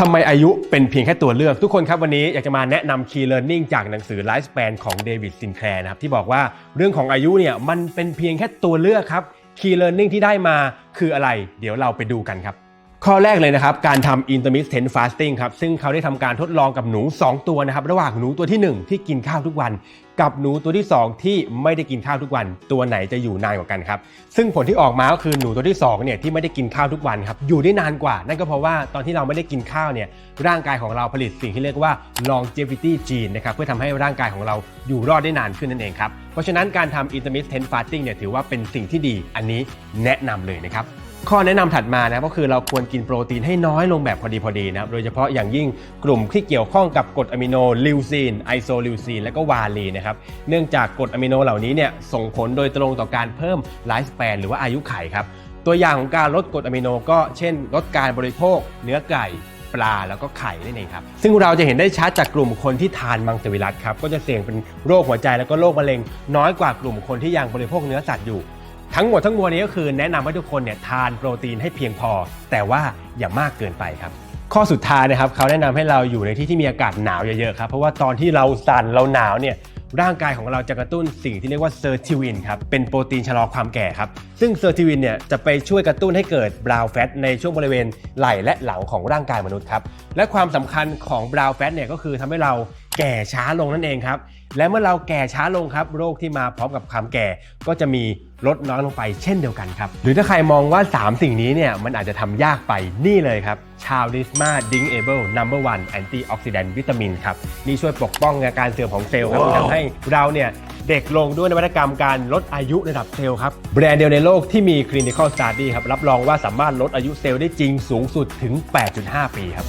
ทำไมอายุเป็นเพียงแค่ตัวเลือก ทุกคนครับวันนี้อยากจะมาแนะนำ Key Learning จากหนังสือ Lifespan ของเดวิดซินแคลร์นะครับที่บอกว่าเรื่องของอายุเนี่ยมันเป็นเพียงแค่ตัวเลือกครับ Key Learning ที่ได้มาคืออะไร เดี๋ยวเราไปดูกันครับ ข้อแรกเลยนะครับ การทำ intermittent fasting ครับ ซึ่งเขาได้ทำการทดลองกับหนู 2 ตัวนะครับ ระหว่างหนูตัวทีหนึ่1 ที่กินข้าวทุกวัน กับหนูตัวที่ 2 ที่ไม่ได้กินข้าวทุกวัน ตัวไหนจะอยู่นานกว่ากันครับ ซึ่งผลที่ออกมาก็คือหนูตัวที่2เนี่ยที่ไม่ได้กินข้าวทุกวันครับ อยู่ได้นานกว่า นั่นก็เพราะว่าตอนที่เราไม่ได้กินข้าวเนี่ย ร่างกายของเราผลิตสิ่งที่เรียกว่า longevity gene นะครับ เพื่อทำให้ร่างกายของเราอยู่รอดได้นานขึ้นนั่นเองครับ เพราะฉะนั้นการทำ intermittent fasting เนี่ยถือว่าเป็นสิ่งที่ดี อันนี้แนะนำเลยนะครับ ข้อแนะนำถัดมานะก็คือเราควรกินโปรตีนให้น้อยลงแบบพอดีพอดีนะครับโดยเฉพาะอย่างยิ่งกลุ่มที่เกี่ยวข้องกับกรดอะมิโนลิวซีนไอโซลิวซีนและก็วาลีนะครับเนื่องจากกรดอะมิโนเหล่านี้เนี่ยส่งผลโดยตรงต่อการเพิ่มไลฟ์ส p ปนหรือว่าอายุไขครับตัวอย่างของการลดกรดอะมิโนก็เช่น ลดการบริโภค เนื้อไก่ปลาแล้วก็ไข่นั่นเองครับ ซึ่งเราจะเห็นได้ชัดจากกลุ่มคนที่ทานมังสวิรัตครับ ก็จะเสี่ยงเป็นโรคหัวใจแล้วก็โรคมะเร็ง น้อยกว่ากลุ่มคนที่ยังบริโภคเนื้อสัตว์อยู่ ทั้งหมดทั้งมวลนี้ก็คือแนะนำให้ทุกคนเนี่ยทานโปรตีนให้เพียงพอ แต่ว่าอย่ามากเกินไปครับ ข้อสุดท้ายนะครับเขาแนะนำให้เราอยู่ในที่ที่มีอากาศหนาวเยอะๆครับเพราะว่าตอนที่เราสั่นเราหนาวเนี่ยร่างกายของเราจะกระตุ้นสิ่งที่เรียกว่าเซอร์ทิวินครับ เป็นโปรตีนชะลอความแก่ครับ ซึ่งเซอร์ทิวินเนี่ยจะไปช่วยกระตุ้นให้เกิดบราวน์แฟตในช่วงบริเวณไหล่และหลังของร่างกายมนุษย์ครับ และความสำคัญของบราวน์แฟตเนี่ยก็คือทำให้เรา แก่ช้าลงนั่นเองครับ และเมื่อเราแก่ช้าลงครับ โรคที่มาพร้อมกับความแก่ก็จะมีลดน้อยลงไปเช่นเดียวกันครับ หรือถ้าใครมองว่า 3 สิ่งนี้เนี่ยมันอาจจะทำยากไปนี่เลยครับชาวดิสมาดิงเอเบิลนัมเบอร์วันแอนตี้ออกซิแดนต์วิตามินครับ นี่ช่วยปกป้องการเสื่อมของเซลล์ครับทำให้เราเนี่ยเด็กลงด้วยนวัตกรรมการลดอายุระดับเซลล์ครับ แบรนด์เดียวในโลกที่มี clinical study ครับ รับรองว่าสามารถลดอายุเซลล์ได้จริงสูงสุดถึง 8.5 ปีครับ